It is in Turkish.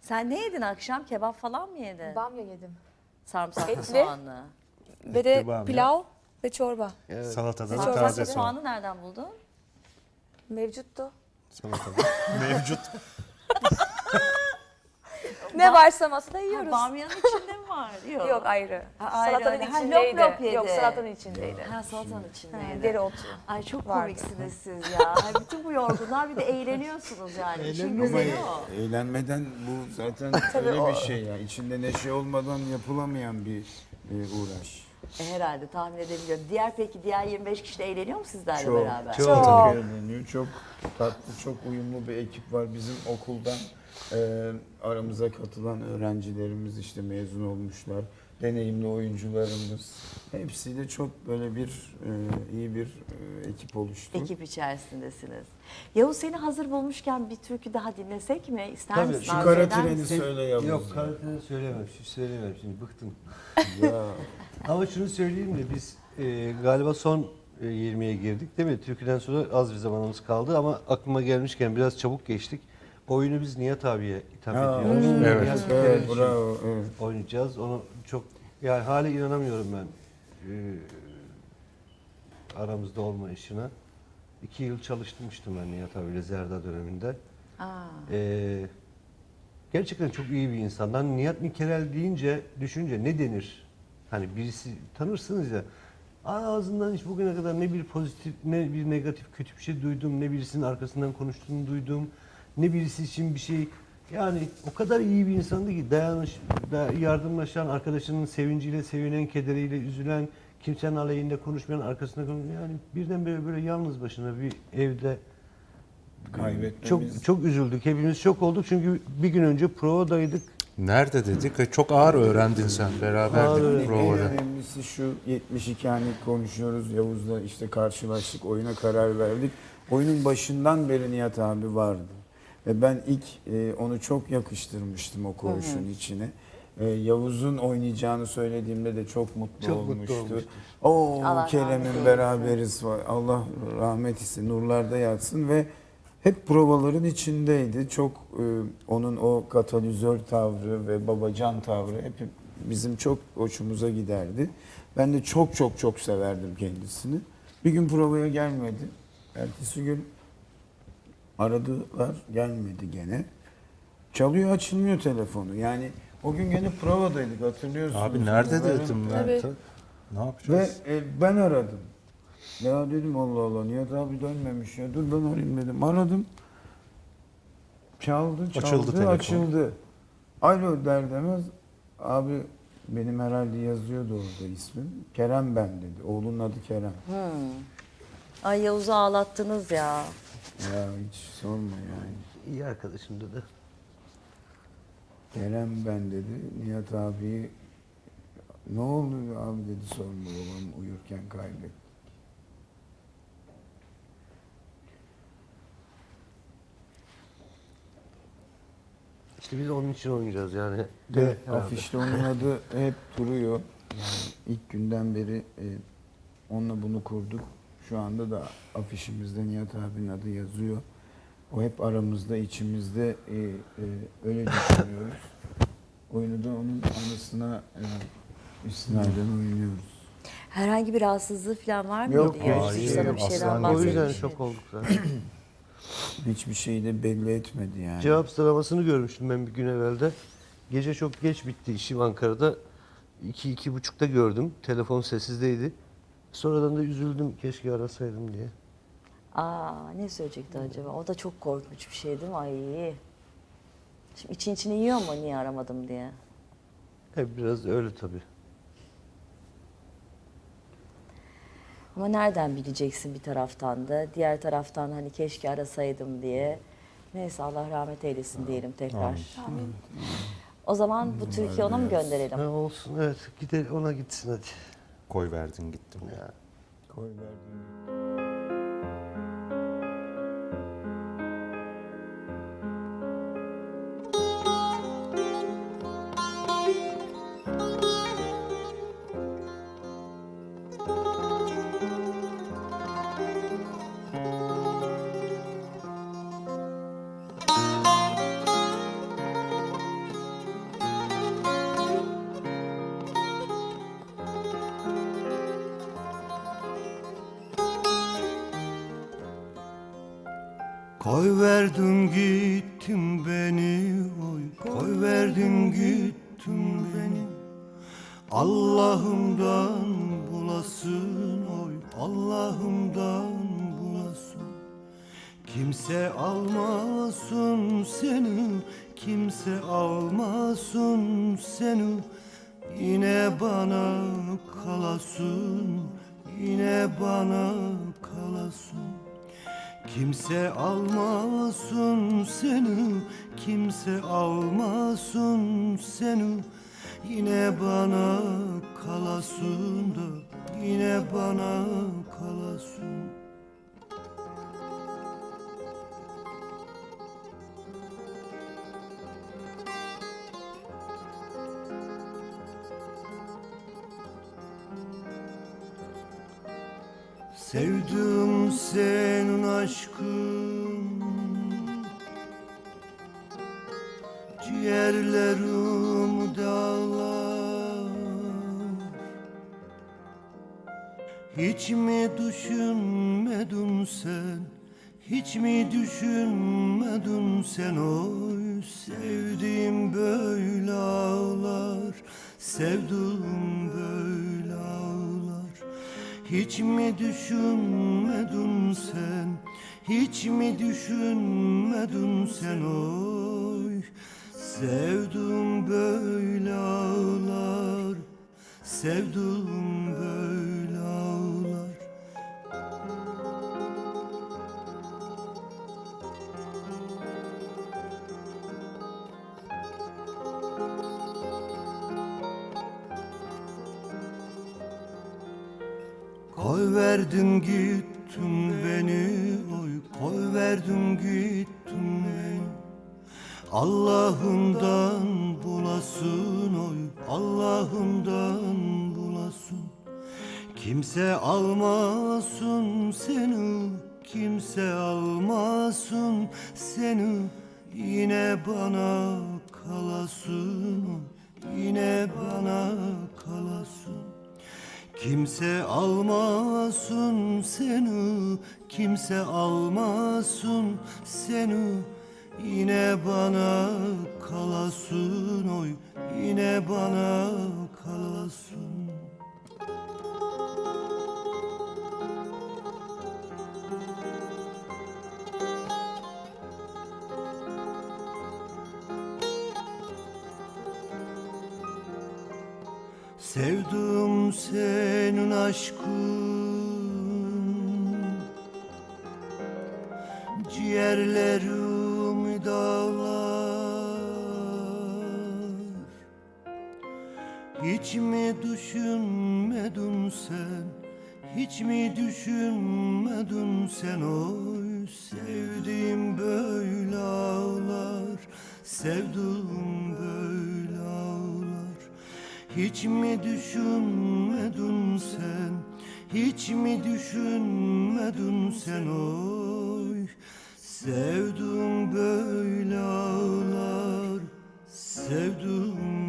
Sen ne yedin akşam? Kebap falan mı yedin? Bamya yedim. Sarımsaklı Etli. soğanlı. Ve de pilav ve çorba. Salatada da Çorba taze Sarımsaklı soğan. soğanı nereden buldun? Mevcuttu. Salatada. Mevcut. Ne varsa masada yiyoruz. Bamyanın içinde mi var? Yok. Yok ayrı. Ha, ayrı, salatanın ayrı. Ha, lop içindeydi. lop yedi. Yok salatanın içindeydi. Ha salatanın Ha, içindeydi. dereotu. Ay çok Vardı. komiksiniz siz ya. Ay, bütün bu yorgunlar bir de eğleniyorsunuz yani. O. eğlenmeden bu zaten öyle bir şey ya. İçinde neşe olmadan yapılamayan bir e, uğraş. E, herhalde tahmin edebiliyorum. Diğer peki diğer 25 kişi de eğleniyor mu sizlerle Çok, beraber? çok, Çok. eğleniyor. Çok tatlı, çok uyumlu bir ekip var. Bizim okuldan e, aramıza katılan öğrencilerimiz işte mezun olmuşlar. Deneyimli oyuncularımız. Hepsiyle çok böyle bir e, iyi bir e, ekip oluştu. Ekip içerisindesiniz. Yavuz seni hazır bulmuşken bir türkü daha dinlesek mi? İster Tabii. misin? Şu Arzu kara eder treni misin? söyle Yavuz. Yok ya. karateni söylemem, şu söylemem şimdi bıktım. Ya. Ama şunu söyleyeyim de biz e, galiba son e, 20'ye girdik değil mi? Türküden sonra az bir zamanımız kaldı ama aklıma gelmişken biraz çabuk geçtik. Oyunu biz Nihat abiye ithaf Ha, ediyoruz. hmm, Evet. Nihat Evet, Biker'in bravo. Evet. oynayacağız. Onu çok yani hala inanamıyorum ben e, aramızda olma işine. İki yıl çalışmıştım ben Nihat abiyle Zerda döneminde. Aa, Ee, gerçekten çok iyi bir insan. Hani Nihat Nikerel deyince, düşünce ne denir? Hani birisi tanırsınız ya. Ağzından hiç bugüne kadar ne bir pozitif ne bir negatif kötü bir şey duydum. Ne birisinin arkasından konuştuğunu duydum. Ne birisi için bir şey. Yani o kadar iyi bir insandı ki dayanış, da- yardımlaşan, arkadaşının sevinciyle, sevinen, kederiyle, üzülen, kimsenin aleyhinde konuşmayan, arkasında konuşmayan. Yani birden böyle, böyle yalnız başına bir evde Kaybetmemiz. çok çok üzüldük. Hepimiz şok olduk çünkü bir gün önce provadaydık. Nerede dedik ve çok ağır öğrendin sen. Ağır Beraberdik. En provada. önemlisi şu 72 hani konuşuyoruz Yavuz'la işte karşılaştık oyuna karar verdik. Oyunun başından beri Nihat abi vardı. Ve ben ilk e, onu çok yakıştırmıştım o koğuşun içine. E, Yavuz'un oynayacağını söylediğimde de çok mutlu Çok mutlu olmuştu. olmuştu. O Allah rahmet Kerem'in beraberiz var. Allah rahmet etsin, nurlarda yatsın ve hep provaların içindeydi. Çok e, onun o katalizör tavrı ve babacan tavrı hep bizim çok hoşumuza giderdi. Ben de çok çok çok severdim kendisini. Bir gün provaya gelmedi. Ertesi gün aradılar, gelmedi gene. Çalıyor açılmıyor telefonu. Yani o gün gene provadaydık hatırlıyorsunuz. Abi nerede Bunların- dedim ben. Tabii. Ne ve yapacağız? e, ben aradım. Ya dedim Allah Allah Nihat abi dönmemiş ya. Dur ben arayayım dedim. Aradım. Çaldı, çaldı, Açıldı telefon. açıldı. Alo der demez. Abi benim herhalde yazıyordu orada ismim. Kerem ben dedi. Oğlunun adı Kerem. Ay Yavuz'u ağlattınız ya. Ya hiç sorma yani. İyi arkadaşım dedi. Kerem ben dedi. Nihat abi ne oldu abi dedi sorma babam uyurken kaybetti. İşte biz onun için oynayacağız yani. Herhalde. afişte onun adı hep duruyor. Yani ilk günden beri e, onunla bunu kurduk. Şu anda da afişimizde Nihat abinin adı yazıyor. O hep aramızda, içimizde e, e, öyle düşünüyoruz. Oyunu da onun anısına e, istinaden oynuyoruz. Herhangi bir rahatsızlığı falan var mıydı? Yok, Yavuz? hayır, Hiç sana bir şeyden O yüzden bahsetmiş şok olduk zaten. Hiçbir şeyi de belli etmedi yani. Cevap sıralamasını görmüştüm ben bir gün evvelde. Gece çok geç bitti işim Ankara'da. İki, iki buçukta gördüm. Telefon sessizdeydi. Sonradan da üzüldüm keşke arasaydım diye. Aa ne söyleyecekti acaba? O da çok korkunç bir şey değil mi? Ay. Şimdi için içine yiyor mu niye aramadım diye. Hep biraz öyle tabii. Ama nereden bileceksin bir taraftan da diğer taraftan hani keşke arasaydım diye. Neyse Allah rahmet eylesin diyelim tekrar. O zaman bu Türkiye ona mı gönderelim? Ha, olsun evet. Gider, ona gitsin hadi. Koy verdin gittim. Ya. Koy verdim. Koy verdin gittin beni oy. Koy verdin gittin beni. Allah'ımdan bulasın oy. Allah'ımdan bulasın. Kimse almasın seni Kimse almasın seni. Yine bana kalasın Yine bana kalasın Kimse almasın seni Kimse almasın seni. Yine bana kalasın da Yine bana kalasın. Sevdim senin aşkın. Ciğerlerim dağlar. Hiç mi düşünmedin sen? Hiç mi düşünmedin sen? Oy Sevdiğim böyle ağlar. Sevdiğim hiç mi düşünmedin sen? Hiç mi düşünmedin sen? Oy Sevdim böyle ağlar. Sevdim Koy verdin gittin beni oy Koy verdin gittin beni. Allah'ımdan bulasın oy Allah'ımdan bulasın. Kimse almasın seni Kimse almasın seni. Yine bana kalasın Yine bana kalasın Kimse almasın seni, kimse almasın seni. Yine bana kalasın oy, yine bana kalasın Sevdim senin aşkın. Ciğerlerim dağlar. Hiç mi düşünmedin sen? Hiç mi düşünmedin sen? Oy Sevdiğim böyle ağlar. Ağlar hiç mi düşünmedin sen? Hiç mi düşünmedin sen? Oy Sevdum böyle ağlar. Sevdum